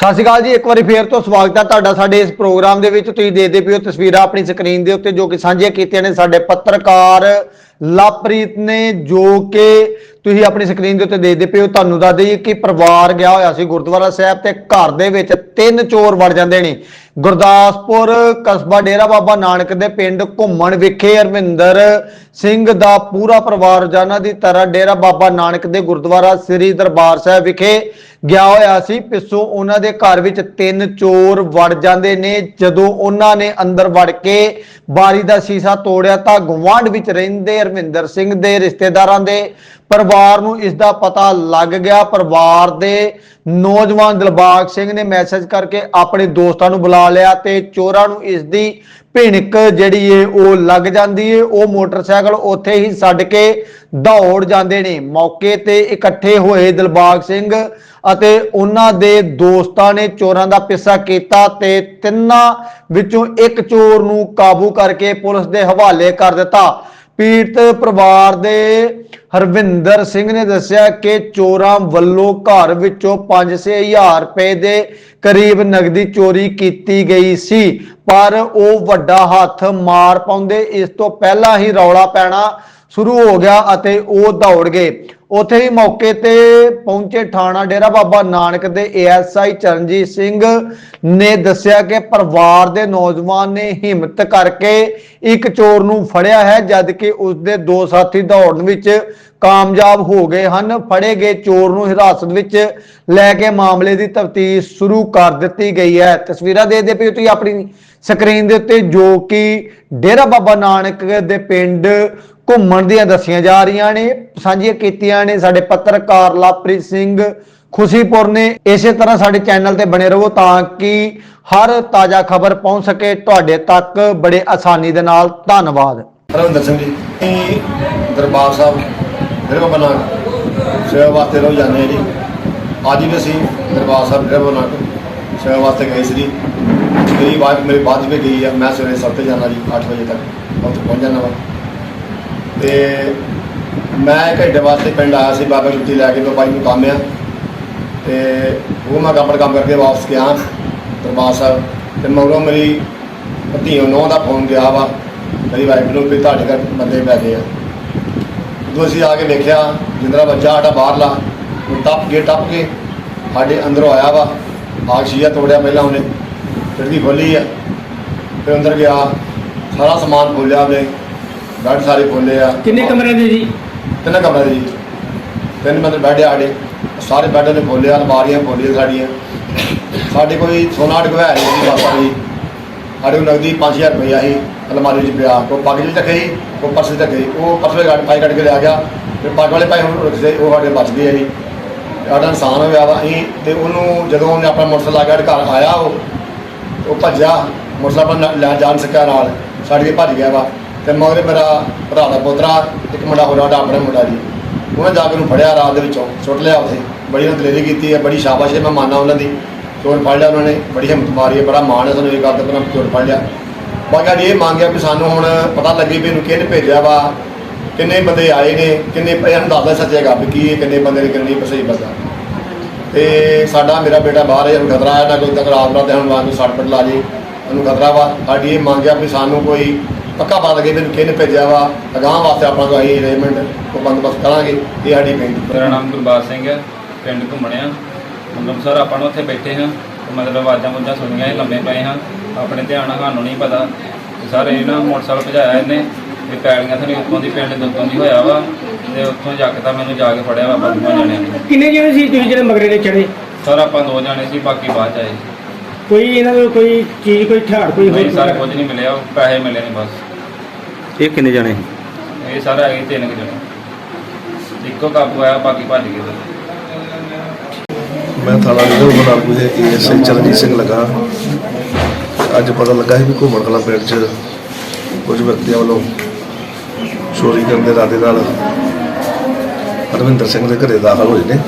ਸਤਿ ਸ਼੍ਰੀ ਅਕਾਲ ਜੀ, ਇੱਕ ਵਾਰੀ ਫੇਰ ਤੋਂ ਸਵਾਗਤ ਹੈ ਤੁਹਾਡਾ ਸਾਡੇ ਇਸ ਪ੍ਰੋਗਰਾਮ ਦੇ ਵਿੱਚ। ਤੁਸੀਂ ਦੇਖਦੇ ਪਿਓ ਤਸਵੀਰਾਂ ਆਪਣੀ ਸਕਰੀਨ ਦੇ ਉੱਤੇ ਜੋ ਕਿ ਸਾਂਝੀਆਂ ਕੀਤੀਆਂ ਨੇ ਸਾਡੇ ਪੱਤਰਕਾਰ ਲਵਪ੍ਰੀਤ ਨੇ, ਜੋ ਕਿ ਤੁਸੀਂ ਆਪਣੀ ਸਕਰੀਨ ਦੇ ਉੱਤੇ ਦੇਖਦੇ ਪਿਓ ਤੁਹਾਨੂੰ ਦੱਸ ਦਈਏ ਕਿ ਪਰਿਵਾਰ ਗਿਆ ਹੋਇਆ ਸੀ ਗੁਰਦੁਆਰਾ ਸਾਹਿਬ ਤੇ ਘਰ ਦੇ ਵਿੱਚ ਤਿੰਨ ਚੋਰ ਵੜ ਜਾਂਦੇ ਨੇ। ਗੁਰਦਾਸਪੁਰ ਕਸਬਾ ਡੇਰਾ ਬਾਬਾ ਨਾਨਕ ਦੇ ਪਿੰਡ ਘੁੰਮਣ ਵਿਖੇ ਅਰਵਿੰਦਰ ਸਿੰਘ ਦਾ ਪੂਰਾ ਪਰਿਵਾਰ ਰੋਜ਼ਾਨਾ ਦੀ ਤਰ੍ਹਾਂ ਡੇਰਾ ਬਾਬਾ ਨਾਨਕ ਦੇ ਗੁਰਦੁਆਰਾ ਸ੍ਰੀ ਦਰਬਾਰ ਸਾਹਿਬ ਵਿਖੇ ਗਿਆ ਹੋਇਆ ਸੀ, ਪਿੱਛੋਂ ਉਹਨਾਂ ਦੇ ਘਰ ਵਿੱਚ ਤਿੰਨ ਚੋਰ ਵੜ ਜਾਂਦੇ ਨੇ। ਜਦੋਂ ਉਹਨਾਂ ਨੇ ਅੰਦਰ ਵੜ ਕੇ ਬਾਰੀ ਦਾ ਸ਼ੀਸ਼ਾ ਤੋੜਿਆ ਤਾਂ ਗਵਾਂਢ ਵਿੱਚ ਰਹਿੰਦੇ ਅਰਵਿੰਦਰ ਸਿੰਘ ਦੇ ਰਿਸ਼ਤੇਦਾਰਾਂ ਦੇ ਪਰਿਵਾਰ ਨੂੰ ਇਸ ਦਾ ਪਤਾ ਲੱਗ ਗਿਆ। ਪਰਿਵਾਰ ਦੇ ਨੌਜਵਾਨ ਦਿਲਬਾਗ ਸਿੰਘ ਨੇ ਮੈਸੇਜ ਕਰਕੇ ਆਪਣੇ ਦੋਸਤਾਂ ਨੂੰ ਬੁਲਾ ਲਿਆ ਤੇ ਚੋਰਾਂ ਨੂੰ ਇਸ ਦੀ ਭਿਣਕ ਜਿਹੜੀ ਏ, ਉਹ ਲੱਗ ਜਾਂਦੀ ਏ। ਉਹ ਮੋਟਰਸਾਈਕਲ ਉੱਥੇ ਹੀ ਛੱਡ ਕੇ ਦੌੜ ਜਾਂਦੇ ਨੇ। ਮੌਕੇ ਤੇ ਇਕੱਠੇ ਹੋਏ ਦਿਲਬਾਗ ਸਿੰਘ ਅਤੇ ਉਹਨਾਂ ਦੇ ਦੋਸਤਾਂ ਨੇ ਚੋਰਾਂ ਦਾ ਪਿੱਛਾ ਕੀਤਾ ਤੇ ਤਿੰਨਾਂ ਵਿੱਚੋਂ ਇੱਕ ਚੋਰ ਨੂੰ ਕਾਬੂ ਕਰਕੇ ਪੁਲਿਸ ਦੇ ਹਵਾਲੇ ਕਰ ਦਿੱਤਾ। ਪੀੜਤ ਪਰਿਵਾਰ ਦੇ ਹਰਵਿੰਦਰ ਸਿੰਘ ਨੇ ਦੱਸਿਆ ਕਿ ਚੋਰਾਂ ਵੱਲੋਂ ਘਰ ਵਿੱਚੋਂ 5-6000 ਰੁਪਏ ਦੇ ਕਰੀਬ ਨਗਦੀ ਚੋਰੀ ਕੀਤੀ ਗਈ ਸੀ, ਪਰ ਉਹ ਵੱਡਾ ਹੱਥ ਮਾਰ ਪਾਉਂਦੇ, ਇਸ ਤੋਂ ਪਹਿਲਾਂ ਹੀ ਰੌਲਾ ਪੈਣਾ ਸ਼ੁਰੂ ਹੋ ਗਿਆ ਅਤੇ ਉਹ ਦੌੜ ਗਏ। ਉੱਥੇ ਹੀ ਮੌਕੇ ਤੇ ਪਹੁੰਚੇ ਥਾਣਾ ਡੇਰਾ ਬਾਬਾ ਨਾਨਕ ਦੇ ਏਐਸਆਈ ਚਰਨਜੀਤ ਸਿੰਘ ਨੇ ਦੱਸਿਆ ਕਿ ਪਰਿਵਾਰ ਦੇ ਨੌਜਵਾਨ ਨੇ ਹਿੰਮਤ ਕਰਕੇ ਇੱਕ ਚੋਰ ਨੂੰ ਫੜਿਆ ਹੈ, ਜਦਕਿ ਉਸ ਦੇ ਦੋ ਸਾਥੀ ਦੌੜਨ ਵਿੱਚ ਕਾਮਯਾਬ ਹੋ ਗਏ ਹਨ। ਫੜੇ ਗਏ ਚੋਰ ਨੂੰ ਹਿਰਾਸਤ ਵਿੱਚ ਲੈ ਕੇ ਮਾਮਲੇ ਦੀ ਤਫਤੀਸ਼ ਸ਼ੁਰੂ ਕਰ ਦਿੱਤੀ ਗਈ ਹੈ। ਤਸਵੀਰਾਂ ਦੇ ਦੇ ਪਈ ਤੁਸੀਂ ਆਪਣੀ ਸਕਰੀਨ ਦੇ ਉੱਤੇ ਜੋ ਕਿ ਡੇਰਾ ਬਾਬਾ ਨਾਨਕ ਦੇ ਪਿੰਡ ਘੁੰਮਣ ਦੀਆਂ ਦੱਸੀਆਂ ਜਾ ਰਹੀਆਂ ਨੇ, ਸਾਂਝੀਆਂ ਕੀਤੀਆਂ ਨੇ ਸਾਡੇ ਪੱਤਰਕਾਰ ਲਵਪ੍ਰੀਤ ਸਿੰਘ ਖੁਸ਼ੀਪੁਰ ਨੇ। ਇਸੇ ਤਰ੍ਹਾਂ ਸਾਡੇ ਚੈਨਲ ਤੇ ਬਣੇ ਰਹੋ ਤਾਂ ਕਿ ਹਰ ਤਾਜ਼ਾ ਖਬਰ ਪਹੁੰਚ ਸਕੇ। ਤੁਹਾਡੇ ਤੱਕ ਬੜੇ ਆਸਾਨੀ ਦੇ ਨਾਲ। ਧੰਨਵਾਦ। ਹਰਵਿੰਦਰ ਸਿੰਘ ਜੀ, ਦਰਬਾਰ ਸਾਹਿਬ, ਡੇਰਾ ਬਾਬਾ ਨਾਨਕ, ਸੇਵਾ ਵਾਸਤੇ ਰੋ ਜਾਂਦੇ ਜੀ। ਅੱਜ ਵੀ ਅਸੀਂ ਦਰਬਾਰ ਸਾਹਿਬ ਮੇਰੇ ਬਾਬਾ ਨਾਨਕ ਸੇਵਾ ਵਾਸਤੇ ਗਏ ਸੀ ਮੇਰੀ ਵਾਈਫ ਮੇਰੇ ਬਾਅਦ ਵਿੱਚ ਗਈ ਆ, ਮੈਂ ਸਵੇਰੇ ਸੱਤ ਜਾਣਾ ਜੀ 8 ਵਜੇ ਤੱਕ, ਉੱਥੇ ਪਹੁੰਚ ਜਾਣਾ ਵਾ। ਤੇ ਮੈਂ ਘੰਟੇ ਵਾਸਤੇ ਪਿੰਡ ਆਇਆ ਸੀ, ਬਾਬਾ ਜੁੱਤੀ ਲੈ ਕੇ ਬਾਬਾ ਜੀ ਨੂੰ ਕੰਮ ਆ। ਤੇ ਉਹ ਮੈਂ ਆਪਣਾ ਕੰਮ ਕਰਕੇ ਵਾਪਸ ਗਿਆ, ਦਰਬਾਰ ਸਾਹਿਬ। ਤੇ ਮਗਰੋਂ ਮੇਰੀ ਧੀਓ ਨੌਂ ਦਾ ਫੋਨ ਗਿਆ ਵਾ, ਮੇਰੀ ਵਾਈਫ ਨੂੰ ਵੀ ਤੁਹਾਡੇ ਘਰ ਬੰਦੇ ਪੈ ਗਏ ਆ। ਜਦੋਂ ਅਸੀਂ ਆ ਕੇ ਦੇਖਿਆ ਜਿੰਦਰਾ ਬੱਚਾ ਸਾਡਾ ਬਾਹਰਲਾ, ਉਹ ਟੱਪ ਕੇ ਟੱਪ ਕੇ ਸਾਡੇ ਅੰਦਰੋਂ ਆਇਆ ਵਾ, ਆਗ ਸ਼ੀਆ ਤੋੜਿਆ ਪਹਿਲਾਂ ਉਹਨੇ। ਖਿੜਕੀ ਖੋਲੀ ਆ। ਫਿਰ ਅੰਦਰ ਗਿਆ। ਸਾਰਾ ਸਮਾਨ ਖੋਲਿਆ ਉਹਨੇ। ਬੈੱਡ ਸਾਰੇ ਖੋਲੇ ਆ। ਕਿੰਨੇ ਕਮਰੇ ਦੇ ਜੀ? ਤਿੰਨ ਕਮਰੇ ਦੇ ਜੀ। ਤਿੰਨ ਬੰਦੇ ਬੈੱਡ ਆ ਆੜੇ ਸਾਰੇ ਬੈੱਡ ਨੇ ਖੋਲਿਆ ਅਲਮਾਰੀਆਂ ਖੋਲੀਆਂ ਸਾਡੀਆਂ। ਸਾਡੇ ਕੋਈ ਸੋਨਾ ਸਾਡੇ ਹੈ ਨਹੀਂ ਸੀ ਬਾਬਾ ਜੀ। ਸਾਡੇ ਕੋਲ ਨਗਦੀ 5000 ਰੁਪਇਆ ਸੀ ਅਲਮਾਰੀ 'ਚ ਪਿਆ। ਕੋ ਪੱਗ 'ਚ ਰੱਖੇ ਕੋ ਪਰਸ 'ਚ ਰੱਖੇ ਉਹ ਪਰਸ ਕੱਢ ਪਾਈ ਕੱਢ ਕੇ ਲਿਆ ਗਿਆ। ਤੇ ਪੱਗ ਵਾਲੇ ਪਾਈ ਹੁਣ ਰੱਖਦੇ ਉਹ ਸਾਡੇ ਬਚ ਗਏ ਆ ਜੀ। ਸਾਡਾ ਨੁਕਸਾਨ ਹੋਇਆ ਵਾ। ਅਸੀਂ ਤੇ ਉਹਨੂੰ ਜਦੋਂ ਉਹਨੇ ਆਪਣਾ ਮੋਟਰਸਾਈਕਲ ਲਾ ਕੇ ਸਾਡੇ ਘਰ ਆਇਆ ਉਹ ਉਹ ਭੱਜਿਆ ਮੋਟਰਸਾਈਕਲ ਨਾਲ ਲੈ ਜਾਣ ਸਕਿਆ ਨਾਲ ਛੱਡ ਕੇ ਭੱਜ ਗਿਆ ਵਾ। ਤੇ ਮਗਰੇ ਮੇਰਾ ਭਰਾ ਦਾ ਪੋਤਰਾ ਇੱਕ ਮੁੰਡਾ ਹੋਰ ਸਾਡਾ ਆਪਣੇ ਮੁੰਡਾ ਜੀ। ਉਹਨੇ ਜਾ ਕੇ ਉਹਨੂੰ ਫੜਿਆ ਰਾਤ ਦੇ ਵਿੱਚੋਂ, ਸੁੱਟ ਲਿਆ ਉੱਥੇ ਬੜੀ ਉਹਨਾਂ ਦਲੇਰੀ ਕੀਤੀ ਹੈ ਬੜੀ ਸ਼ਾਬਾਸ਼ ਹੈ ਮੈਂ ਮੰਨਦਾ ਉਹਨਾਂ ਦੀ। ਚੋਰ ਫੜ ਲਿਆ ਉਹਨਾਂ ਨੇ, ਬੜੀ ਹਿੰਮਤ ਮਾਰੀ ਹੈ ਬੜਾ ਮਾਣ ਹੈ ਸਾਨੂੰ ਇਹ ਗੱਲ ਤੇ ਪਹਿਲਾਂ ਚੋਰ ਫੜ ਲਿਆ। ਬਾਕੀ ਅੱਜ ਇਹ ਮੰਗਿਆ ਵੀ ਸਾਨੂੰ ਹੁਣ ਪਤਾ ਲੱਗੇ ਵੀ ਇਹਨੂੰ ਕਿਹਨੇ ਭੇਜਿਆ ਵਾ, ਕਿੰਨੇ ਬੰਦੇ ਆਏ ਨੇ, ਕਿੰਨੇ ਇਹਨਾਂ ਨੂੰ ਦੱਸਦਾ ਸੱਚੇਗਾ ਵੀ ਕੀ ਇਹ ਕਿੰਨੇ ਬੰਦੇ ਨੇ, ਕਿੰਨੀ ਸਹੀ ਬੰਦਾ ਤੇ ਸਾਡਾ ਮੇਰਾ ਬੇਟਾ ਬਾਹਰ ਹੈ, ਉਹਨੂੰ ਖਤਰਾ ਹੈ ਨਾ ਕੋਈ ਤਕਰਾਰ ਨਾ ਤੇ ਹੁਣ ਵਾਂਗ ਸੱਟ ਪਟ ਲਾ ਜੇ। ਉਹਨੂੰ ਖਤਰਾ ਵਾ, ਸਾਡੀ ਇਹ ਮੰਗ ਆ ਵੀ ਸਾਨੂੰ ਕੋਈ ਪੱਕਾ ਪਤਾ ਲੱਗੇ ਵੀ ਕਿਹਨੇ ਭੇਜਿਆ ਵਾ, ਅਗਾਂਹ ਵਾਸਤੇ ਆਪਾਂ ਕੋਈ ਅਸੀਂ ਅਰੇਂਜਮੈਂਟ ਕੋ ਬੰਦੋਬਸਤ ਕਰਾਂਗੇ, ਇਹ ਸਾਡੀ ਬੇਨਤੀ। ਮੇਰਾ ਨਾਮ ਗੁਰਬਾਜ ਸਿੰਘ ਹੈ, ਪਿੰਡ ਘੁੰਮਣਿਆ। ਮਤਲਬ ਸਰ, ਆਪਾਂ ਨੂੰ ਉੱਥੇ ਬੈਠੇ ਹਾਂ ਮਤਲਬ ਆਵਾਜ਼ਾਂ ਮੁੱਜਾਂ ਸੁਣੀਆਂ, ਇਹ ਲੰਮੇ ਪਏ ਹਾਂ। ਆਪਣੇ ਧਿਆਨ ਨਾਲ ਸਾਨੂੰ ਨਹੀਂ ਪਤਾ। ਸਰ, ਇਹ ਨਾ ਮੋਟਰਸਾਈਕਲ ਭਜਾਇਆ ਇਹਨੇ ਤੇ ਪੈਲੀਆਂ ਥਣੀ ਉੱਤੋਂ ਦੀ, ਪਿੰਡ ਦੇ ਉੱਤੋਂ ਦੀ ਹੋਇਆ ਵਾ। ਤੇ ਉੱਥੋਂ ਜੱਕਦਾ ਮੈਨੂੰ ਜਾ ਕੇ ਫੜਿਆ ਵਾ ਆਪਾਂ ਦੋਵਾਂ ਜਣਿਆਂ ਨੇ। ਕਿੰਨੇ ਜਣੇ ਸੀ ਤੁਸੀਂ ਜਿਹੜੇ ਮਗਰੇ ਦੇ ਚੜੇ ਸਰ ਆਪਾਂ ਦੋ ਜਾਣੇ ਸੀ ਬਾਕੀ ਬਾਅਦ ਚ ਆਏ ਕੋਈ ਇਹਨਾਂ ਨੂੰ ਕੋਈ ਚੀਜ਼ ਕੋਈ ਹਥਿਆਰ ਕੋਈ ਨਹੀਂ ਸਰ ਹੋਰ ਕੁਝ ਨਹੀਂ ਮਿਲਿਆ ਪੈਸੇ ਮਿਲੇ ਨੇ ਬਸ। ਇਹ ਕਿੰਨੇ ਜਣੇ ਇਹ ਸਾਰਾ ਹੈਗੇ ਤਿੰਨ ਕੁ ਜਣੇ। ਇੱਕੋ ਕਾਬੂ ਆਇਆ ਬਾਕੀ ਭੱਜ ਗਏ ਸਰ ਮੈਂ ਥਾਣਾ ਨਿਗਮ ਬਨਾਲਪੁਰ ਦੇ ਏਐਸਆਈ ਚਰਨਜੀਤ ਸਿੰਘ ਲਗਾ। ਅੱਜ ਪਤਾ ਲੱਗਾ ਸੀ ਵੀ ਘੁੰਮਣ ਕਲਾ ਪਿੰਡ 'ਚ ਕੁਝ ਵਿਅਕਤੀਆਂ ਵੱਲੋਂ ਚੋਰੀ ਕਰਨ ਦੇ ਇਰਾਦੇ ਨਾਲ ਹਰਵਿੰਦਰ ਸਿੰਘ ਦੇ ਘਰੇ ਦਾਖਲ ਹੋਏ ਨੇ।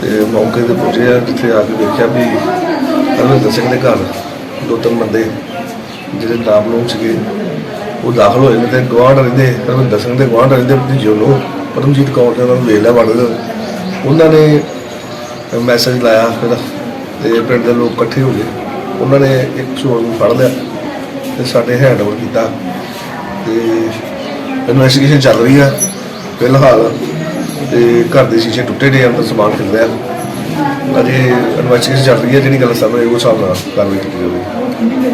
ਤੇ ਮੌਕੇ ਤੇ ਪਹੁੰਚੇ ਆ, ਜਿੱਥੇ ਆ ਕੇ ਦੇਖਿਆ ਵੀ ਹਰਵਿੰਦਰ ਸਿੰਘ ਦੇ ਘਰ ਦੋ ਤਿੰਨ ਬੰਦੇ ਜਿਹੜੇ ਨਾਮਲੂਮ ਸੀਗੇ, ਉਹ ਦਾਖਲ ਹੋਏ ਨੇ ਤੇ ਗਵਾਂਢ ਰਹਿੰਦੇ ਹਰਵਿੰਦਰ ਸਿੰਘ ਦੇ ਗਵਾਂਢ ਰਹਿੰਦੇ ਭਤੀਜੇ ਨੂੰ, ਪਰਮਜੀਤ ਕੌਰ ਨੇ ਉਹਨਾਂ ਨੂੰ ਵੇਖ ਲਿਆ ਵੜ ਉਹਨਾਂ ਨੇ ਮੈਸੇਜ ਲਾਇਆ ਫਿਰ, ਤੇ ਪਿੰਡ ਦੇ ਲੋਕ ਇਕੱਠੇ ਹੋ ਗਏ। ਉਹਨਾਂ ਨੇ ਇੱਕ ਚੋਰ ਨੂੰ ਫੜ ਲਿਆ ਤੇ ਸਾਡੇ ਹੈਂਡਓਵਰ ਕੀਤਾ। ਤੇ ਇਨਵੈਸਟੀਗੇਸ਼ਨ ਚੱਲ ਰਹੀ ਆ। ਫਿਲਹਾਲ ਤੇ ਘਰ ਦੇ ਸ਼ੀਸ਼ੇ ਟੁੱਟੇ ਨੇ ਅੰਦਰ ਸਮਾਨ ਖਿਲਰਿਆ ਅਜੇ ਇਨਵੈਸਟੀਗੇਸ਼ਨ ਚੱਲ ਰਹੀ ਹੈ, ਜਿਹੜੀ ਗੱਲ ਸਾਹਮਣੇ ਉਹ ਹਿਸਾਬ ਨਾਲ ਕਾਰਵਾਈ ਕੀਤੀ ਜਾਵੇਗੀ